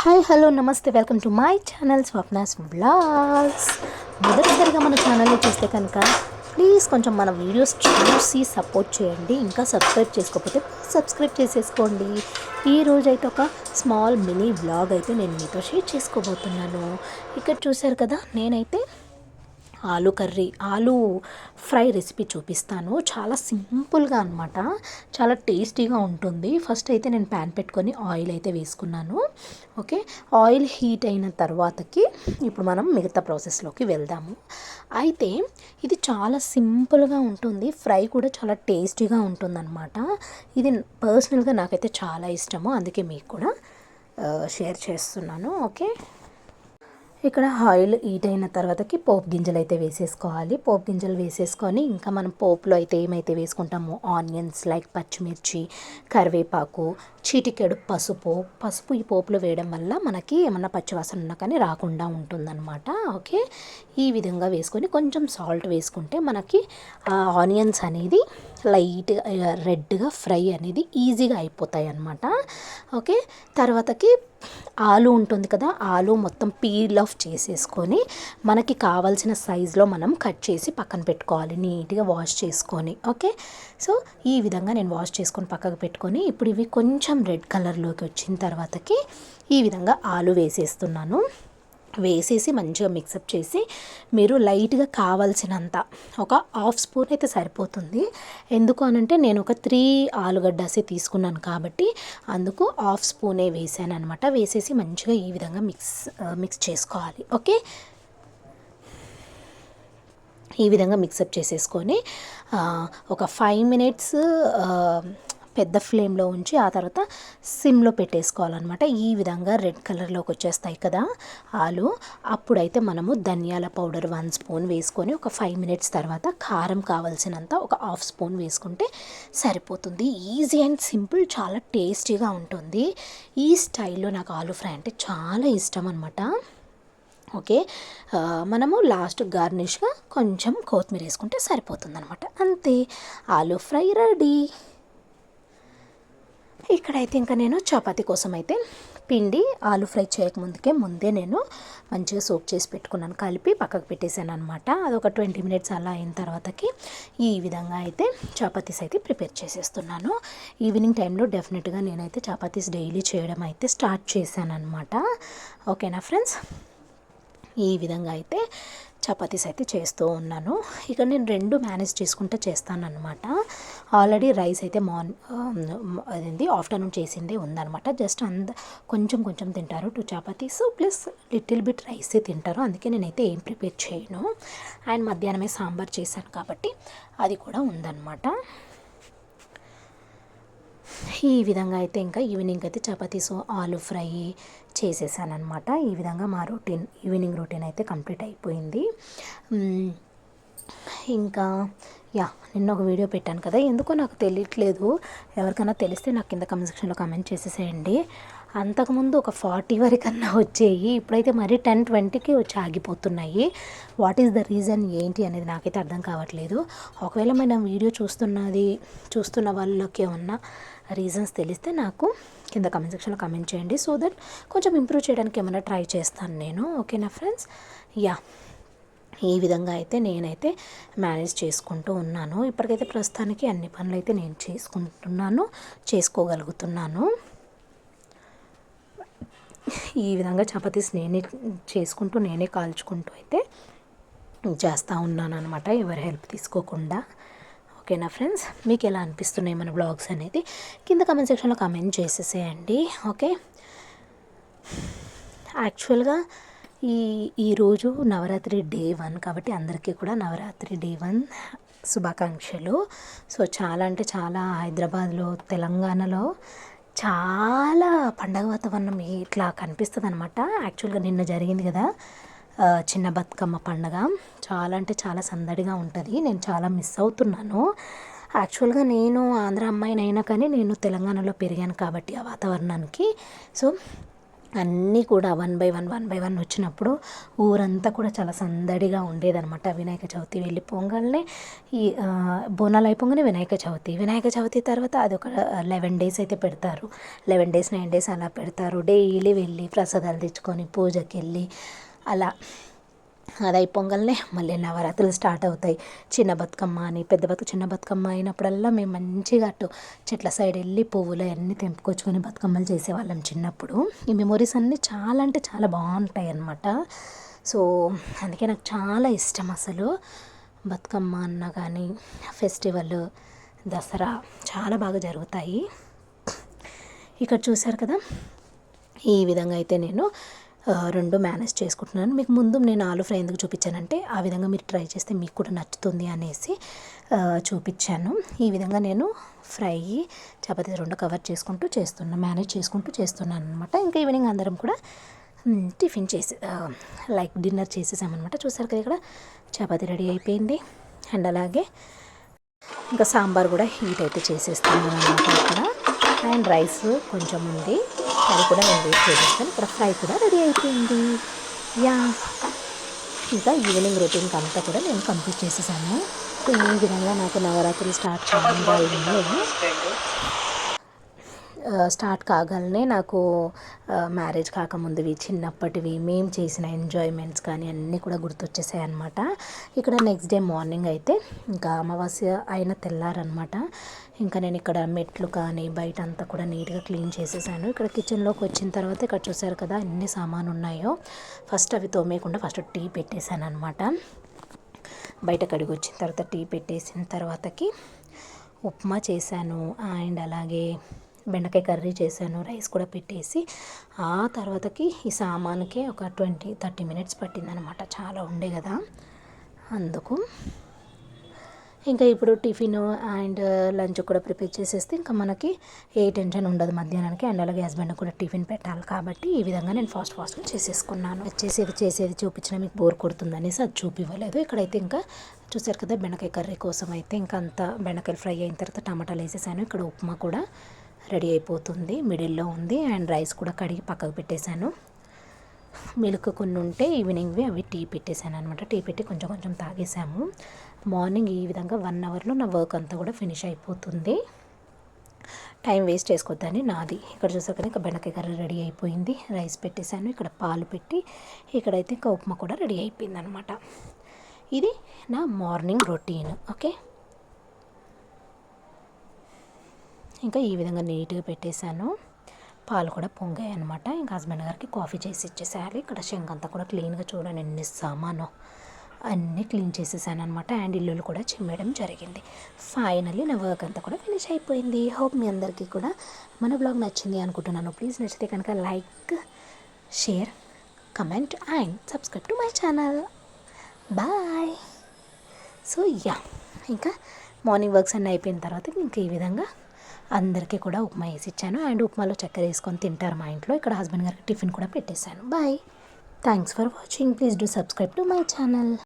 Hi hello నమస్తే welcome to my channel Swapna's blogs మొదటిసారిగా మన ఛానల్ని చూస్తే కనుక ప్లీజ్ కొంచెం మన వీడియోస్ చూసి సపోర్ట్ చేయండి. ఇంకా సబ్స్క్రైబ్ చేసుకోకపోతే సబ్స్క్రైబ్ చేసేసుకోండి. ఈ అయితే ఒక స్మాల్ మినీ బ్లాగ్ అయితే నేను మీతో షేర్ చేసుకోబోతున్నాను. ఇక్కడ చూశారు కదా నేనైతే ఆలు కర్రీ ఆలు ఫ్రై రెసిపీ చూపిస్తాను. చాలా సింపుల్గా అనమాట చాలా టేస్టీగా ఉంటుంది. ఫస్ట్ అయితే నేను ప్యాన్ పెట్టుకొని ఆయిల్ అయితే వేసుకున్నాను. ఓకే? ఆయిల్ హీట్ అయిన తర్వాతకి ఇప్పుడు మనం మిగతా ప్రాసెస్లోకి వెళ్దాము. అయితే ఇది చాలా సింపుల్గా ఉంటుంది. ఫ్రై కూడా చాలా టేస్టీగా ఉంటుందన్నమాట. ఇది పర్సనల్గా నాకైతే చాలా ఇష్టము. అందుకే మీకు కూడా షేర్ చేస్తున్నాను. ఓకే? ఇక్కడ ఆయిల్ హీట్ అయిన తర్వాతకి పోపు గింజలు అయితే వేసేసుకోవాలి. పోపు గింజలు వేసేసుకొని ఇంకా మనం పోపులో అయితే ఏమైతే వేసుకుంటామో ఆనియన్స్ లైక్ పచ్చిమిర్చి కరివేపాకు చీటికెడు పసుపు. పసుపు ఈ పోపులో వేయడం వల్ల మనకి ఏమన్నా పచ్చివాసన ఉన్నా కానీ రాకుండా ఉంటుందన్నమాట. ఓకే? ఈ విధంగా వేసుకొని కొంచెం సాల్ట్ వేసుకుంటే మనకి ఆనియన్స్ అనేది లైట్గా రెడ్గా ఫ్రై అనేది ఈజీగా అయిపోతాయి అన్నమాట ఓకే? తర్వాతకి ఆలు ఉంటుంది కదా ఆలు మొత్తం పీల్ ఆఫ్ చేసేసుకొని మనకి కావాల్సిన సైజులో మనం కట్ చేసి పక్కన పెట్టుకోవాలి నీట్గా వాష్ చేసుకొని ఓకే? సో ఈ విధంగా నేను వాష్ చేసుకొని పక్కకు పెట్టుకొని ఇప్పుడు ఇవి కొంచెం రెడ్ కలర్లోకి వచ్చిన తర్వాతకి ఈ విధంగా ఆలు వేసేస్తున్నాను. వేసేసి మంచిగా మిక్సప్ చేసి మీరు లైట్గా కావాల్సినంత ఒక హాఫ్ స్పూన్ అయితే సరిపోతుంది. ఎందుకు అనంటే నేను ఒక త్రీ ఆలుగడ్డసే తీసుకున్నాను కాబట్టి అందుకు హాఫ్ స్పూనే వేసాను అనమాట వేసేసి మంచిగా ఈ విధంగా మిక్స్ మిక్స్ చేసుకోవాలి. ఓకే? ఈ విధంగా మిక్సప్ చేసేసుకొని ఒక ఫైవ్ మినిట్స్ పెద్ద ఫ్లేమ్లో ఉంచి ఆ తర్వాత సిమ్లో పెట్టేసుకోవాలన్నమాట. ఈ విధంగా రెడ్ కలర్లోకి వచ్చేస్తాయి కదా ఆలు. అప్పుడైతే మనము ధనియాల పౌడర్ వన్ స్పూన్ వేసుకొని ఒక ఫైవ్ మినిట్స్ తర్వాత కారం కావాల్సినంత ఒక హాఫ్ స్పూన్ వేసుకుంటే సరిపోతుంది. ఈజీ అండ్ సింపుల్ చాలా టేస్టీగా ఉంటుంది. ఈ స్టైల్లో నాకు ఆలు ఫ్రై అంటే చాలా ఇష్టం అనమాట ఓకే? మనము లాస్ట్ గార్నిష్గా కొంచెం కొత్తిమీర వేసుకుంటే సరిపోతుంది అనమాట అంతే. ఆలు ఫ్రై రెడీ. ఇక్కడైతే ఇంకా నేను చపాతీ కోసం అయితే పిండి ఆలు ఫ్రై చేయకముందుకే ముందే నేను మంచిగా సోప్ చేసి పెట్టుకున్నాను. కలిపి పక్కకు పెట్టేశాను అనమాట అదొక ట్వంటీ మినిట్స్ అలా అయిన తర్వాతకి ఈ విధంగా అయితే చపాతీస్ అయితే ప్రిపేర్ చేసేస్తున్నాను. ఈవినింగ్ టైంలో డెఫినెట్గా నేనైతే చపాతీస్ డైలీ చేయడం అయితే స్టార్ట్ చేశాను అనమాట ఓకేనా ఫ్రెండ్స్? ఈ విధంగా అయితే చపాతీస్ అయితే చేస్తూ ఉన్నాను. ఇక నేను రెండు మేనేజ్ చేసుకుంటూ చేస్తానన్నమాట. ఆల్రెడీ రైస్ అయితే మార్న్ అదేంటి ఆఫ్టర్నూన్ చేసిందే ఉందనమాట జస్ట్ అంద కొంచెం కొంచెం తింటారు two chapatis. Plus little bit రైసే తింటారు. అందుకే నేనైతే ఏం ప్రిపేర్ చేయను. అండ్ మధ్యాహ్నమే సాంబార్ చేశాను కాబట్టి అది కూడా ఉందన్నమాట. ఈ విధంగా అయితే ఇంకా ఈవినింగ్ అయితే చపాతీస్ ఆలు ఫ్రై చేసేసాను అనమాట ఈ విధంగా మా రొటీన్ ఈవినింగ్ రొటీన్ అయితే కంప్లీట్ అయిపోయింది. ఇంకా యా నిన్న ఒక వీడియో పెట్టాను కదా ఎందుకో నాకు తెలియట్లేదు. ఎవరికైనా తెలిస్తే నాకు కింద కమెంట్ సెక్షన్లో కమెంట్ చేసేసేయండి. అంతకుముందు ఒక ఫార్టీ వరకన్నా వచ్చేయి ఇప్పుడైతే మరీ టెన్ ట్వంటీకి వచ్చి ఆగిపోతున్నాయి. వాట్ ఈస్ ద రీజన్ ఏంటి అనేది నాకైతే అర్థం కావట్లేదు. ఒకవేళ మనం వీడియో చూస్తున్నది చూస్తున్న వాళ్ళకి ఏమన్నా రీజన్స్ తెలిస్తే నాకు కింద కమెంట్ సెక్షన్లో కమెంట్ చేయండి. సో దట్ కొంచెం ఇంప్రూవ్ చేయడానికి ఏమైనా ట్రై చేస్తాను నేను. ఓకేనా ఫ్రెండ్స్ యా ఈ విధంగా అయితే నేనైతే మేనేజ్ చేసుకుంటూ ఉన్నాను. ఇప్పటికైతే ప్రస్తుతానికి అన్ని పనులు అయితే నేను చేసుకుంటున్నాను చేసుకోగలుగుతున్నాను. ఈ విధంగా చపాతీస్ నేనే చేసుకుంటూ నేనే కాల్చుకుంటూ అయితే చేస్తూ ఉన్నాను అనమాట ఎవరి హెల్ప్ తీసుకోకుండా. ఓకేనా ఫ్రెండ్స్? మీకు ఎలా అనిపిస్తున్నాయి మన బ్లాగ్స్ అనేది? కింద కమెంట్ సెక్షన్లో కమెంట్ చేసేసేయండి. ఓకే? యాక్చువల్గా ఈ ఈరోజు నవరాత్రి డే వన్ కాబట్టి అందరికీ కూడా నవరాత్రి డే వన్ శుభాకాంక్షలు. సో చాలా అంటే చాలా హైదరాబాద్లో తెలంగాణలో చాలా పండగ వాతావరణం ఇట్లా కనిపిస్తుంది అనమాట యాక్చువల్గా నిన్న జరిగింది కదా చిన్న బతుకమ్మ పండగ. చాలా అంటే చాలా సందడిగా ఉంటుంది. నేను చాలా మిస్ అవుతున్నాను. యాక్చువల్గా నేను ఆంధ్ర అమ్మాయినైనా కానీ నేను తెలంగాణలో పెరిగాను కాబట్టి ఆ వాతావరణానికి. సో అన్నీ కూడా one by one one by one వచ్చినప్పుడు ఊరంతా కూడా చాలా సందడిగా ఉండేదన్నమాట. వినాయక చవితి వెళ్ళి పొంగల్నే ఈ బోనాలు అయిపోగానే వినాయక చవితి. వినాయక చవితి తర్వాత అది ఒక లెవెన్ డేస్ అయితే పెడతారు. లెవెన్ డేస్ నైన్ డేస్ అలా పెడతారు. డైలీ వెళ్ళి ప్రసాదాలు తెచ్చుకొని పూజకి వెళ్ళి అలా అది అయిపోగానే మళ్ళీ నవరాత్రులు స్టార్ట్ అవుతాయి. చిన్న బతుకమ్మ అని పెద్ద బతుక చిన్న బతుకమ్మ అయినప్పుడల్లా మేము మంచిగా అటు చెట్ల సైడ్ వెళ్ళి పువ్వులు అన్నీ తెంపుకొచ్చుకొని బతుకమ్మలు చేసేవాళ్ళం చిన్నప్పుడు. ఈ మెమొరీస్ అన్నీ చాలా అంటే చాలా బాగుంటాయి అన్నమాట సో అందుకే నాకు చాలా ఇష్టం అసలు బతుకమ్మ అన్న కానీ ఫెస్టివల్ దసరా చాలా బాగా జరుగుతాయి. ఇక్కడ చూశారు కదా? ఈ విధంగా అయితే నేను రెండు మేనేజ్ చేసుకుంటున్నాను. మీకు ముందు నేను ఆలు ఫ్రై ఎందుకు చూపించానంటే ఆ విధంగా మీరు ట్రై చేస్తే మీకు కూడా నచ్చుతుంది అనేసి చూపించాను. ఈ విధంగా నేను ఫ్రై చపాతీ రెండు కవర్ చేసుకుంటూ చేస్తున్నాను మేనేజ్ చేసుకుంటూ చేస్తున్నాను అనమాట ఇంకా ఈవినింగ్ అందరం కూడా టిఫిన్ చేసి లైక్ డిన్నర్ చేసేసామన్నమాట. చూసారు కదా ఇక్కడ చపాతీ రెడీ అయిపోయింది. అండ్ అలాగే ఇంకా సాంబార్ కూడా హీట్ అయితే చేసేస్తున్నాను అనమాట ఇక్కడ. అండ్ రైస్ కొంచెం ఉంది. అది కూడా నేను వెయిట్ చేసేస్తాను. ఇక్కడ ఫ్రై కూడా రెడీ అయిపోయింది. యా. ఇంకా ఈవినింగ్ రొటీన్కి అంతా కూడా నేను కంప్లీట్ చేసేసాను. సో ఈ విధంగా నాకు నవరాత్రి స్టార్ట్ చేయడం స్టార్ట్ కాగలనే నాకు మ్యారేజ్ కాకముందువి చిన్నప్పటివి మేము చేసిన ఎంజాయ్మెంట్స్ కానీ అన్నీ కూడా గుర్తొచ్చేసాయి అనమాట ఇక్కడ నెక్స్ట్ డే మార్నింగ్ అయితే ఇంకా అమావాస్య అయిన తెల్లారనమాట ఇంకా నేను ఇక్కడ మెట్లు కానీ బయట అంతా కూడా నీట్గా క్లీన్ చేసేసాను. ఇక్కడ కిచెన్లోకి వచ్చిన తర్వాత ఇక్కడ చూసారు కదా ఎన్ని సామాను ఉన్నాయో ఫస్ట్ అవి తోమేయకుండా ఫస్ట్ టీ పెట్టేశాను అనమాట బయట కడిగి వచ్చిన తర్వాత టీ పెట్టేసిన తర్వాతకి ఉప్మా చేశాను. అండ్ అలాగే బెండకాయ కర్రీ చేశాను రైస్ కూడా పెట్టేసి ఆ తర్వాతకి ఈ సామాన్కి ఒక ట్వంటీ థర్టీ మినిట్స్ పట్టిందనమాట. చాలా ఉండే కదా. అందుకు ఇంకా ఇప్పుడు టిఫిన్ అండ్ లంచ్ కూడా ప్రిపేర్ చేసేస్తే ఇంకా మనకి ఏ టెన్షన్ ఉండదు మధ్యాహ్నానికి అండ్ అలాగే హస్బెండ్ కూడా టిఫిన్ పెట్టాలి కాబట్టి ఈ విధంగా నేను ఫాస్ట్ ఫాస్ట్గా చేసేసుకున్నాను. చేసేది చేసేది చూపించిన మీకు బోర్ కొడుతుందనేసి అది చూపివ్వలేదు. ఇక్కడైతే ఇంకా చూసారు కదా బెండకాయ కర్రీ కోసం అయితే ఇంకా అంత బెండకాయలు ఫ్రై అయిన తర్వాత టమాటాలు వేసేసాను. ఇక్కడ ఉప్మా కూడా రెడీ అయిపోతుంది మిడిల్లో ఉంది అండ్ రైస్ కూడా కడిగి పక్కకు పెట్టేశాను. మిల్క్ కొన్ని ఉంటే ఈవినింగ్వి అవి టీ పెట్టేశాను అనమాట టీ పెట్టి కొంచెం కొంచెం తాగేసాము మార్నింగ్ ఈ విధంగా వన్ అవర్లో నా వర్క్ అంతా కూడా ఫినిష్ అయిపోతుంది. టైం వేస్ట్ చేసుకోవద్దని నాది. ఇక్కడ చూసాక ఇంకా బెండకాయ కర్రీ రెడీ అయిపోయింది. రైస్ పెట్టేశాను. ఇక్కడ పాలు పెట్టి ఇక్కడైతే ఇంకా ఉప్మా కూడా రెడీ అయిపోయింది అనమాట ఇది నా మార్నింగ్ రొటీన్ ఓకే? ఇంకా ఈ విధంగా నీట్గా పెట్టేశాను. పాలు కూడా పొంగాయి అనమాట ఇంకా హస్బెండ్ గారికి కాఫీ చేసి ఇచ్చేసేయాలి. ఇక్కడ షెంక్ అంతా కూడా క్లీన్గా చూడండి ఎన్ని సామాను అన్నీ క్లీన్ చేసేసాను అనమాట అండ్ ఇల్లులు కూడా చిమ్మేయడం జరిగింది. ఫైనల్లీ నా వర్క్ అంతా కూడా ఫినిష్ అయిపోయింది. హోప్ మీ అందరికీ కూడా మన బ్లాగ్ నచ్చింది అనుకుంటున్నాను. ప్లీజ్ నచ్చితే కనుక like share comment and subscribe to my channel bye so yeah ఇంకా మార్నింగ్ వర్క్స్ అన్నీ అయిపోయిన తర్వాత ఇంకా ఈ విధంగా అందరికీ కూడా ఉప్మా వేసి ఇచ్చాను అండ్ ఉప్మాలో చక్కెర వేసుకొని తింటారు మా ఇంట్లో. ఇక్కడ హస్బెండ్ గారికి టిఫిన్ కూడా పెట్టేశాను. Bye. Thanks for watching. Please do subscribe to my channel.